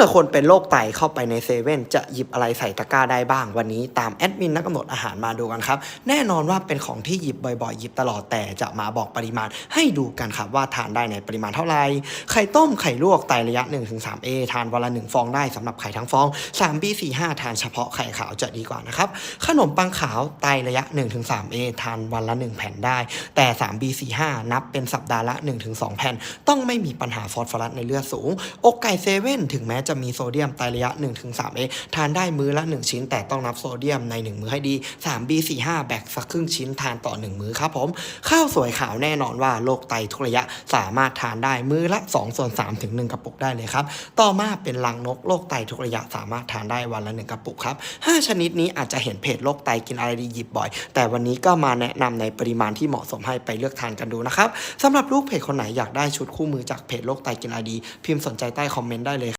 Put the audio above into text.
มื่อคนเป็นโรคไตเข้าไปในเซเว่นจะหยิบอะไรใส่ตะกร้าได้บ้าง วันนี้ตามแอดมินนักกำหนดอาหารมาดูกันครับ แน่นอนว่าเป็นของที่หยิบบ่อยๆ หยิบตลอดแต่จะมาบอกปริมาณให้ดูกันครับว่าทานได้ในปริมาณเท่าไหร่ไข่ต้มไข่ลวกไตระยะ 1-3A ทานวันละ 1 ฟองได้สำหรับไข่ทั้งฟอง 3B45 ทานเฉพาะไข่ขาวจะดีกว่านะครับขนมปังขาวไตระยะ 1-3A ทานวันละ 1 แผ่นได้ แต่ 3B45 นับเป็นสัปดาห์ละ 1-2 แผ่น ต้องไม่มีปัญหาฟอสฟอรัสในเลือดสูง อกไก่เซเว่นถึงแม้จะมีโซเดียมไตระยะ 1-3A ทานได้มื้อละ 1 ชิ้น แต่ต้องนับโซเดียมใน 1 มื้อให้ดี 3B45 แบกสักครึ่งชิ้นทานต่อ 1 มื้อครับผมข้าวสวยขาวแน่นอนว่าโรคไตทุกระยะสามารถทานได้มื้อละ 2 ส่วน3ถึง1กระปุกได้เลยครับ ต่อมาเป็นลังนกโรคไตทุกระยะสามารถทานได้วันละ 1 กระปุกครับ 5 ชนิดนี้อาจจะเห็นเพจโรคไตกินอะไรดีหยิบบ่อย แต่วันนี้ก็มาแนะนำในปริมาณที่เหมาะสมให้ไปเลือกทานกันดูนะครับสำหรับลูกเพจคนไหนอยากได้ชุดคู่มือจากเพจโรคไตกินอะไรดี พิมพ์สนใจใต้คอมเมนต์ได้เลย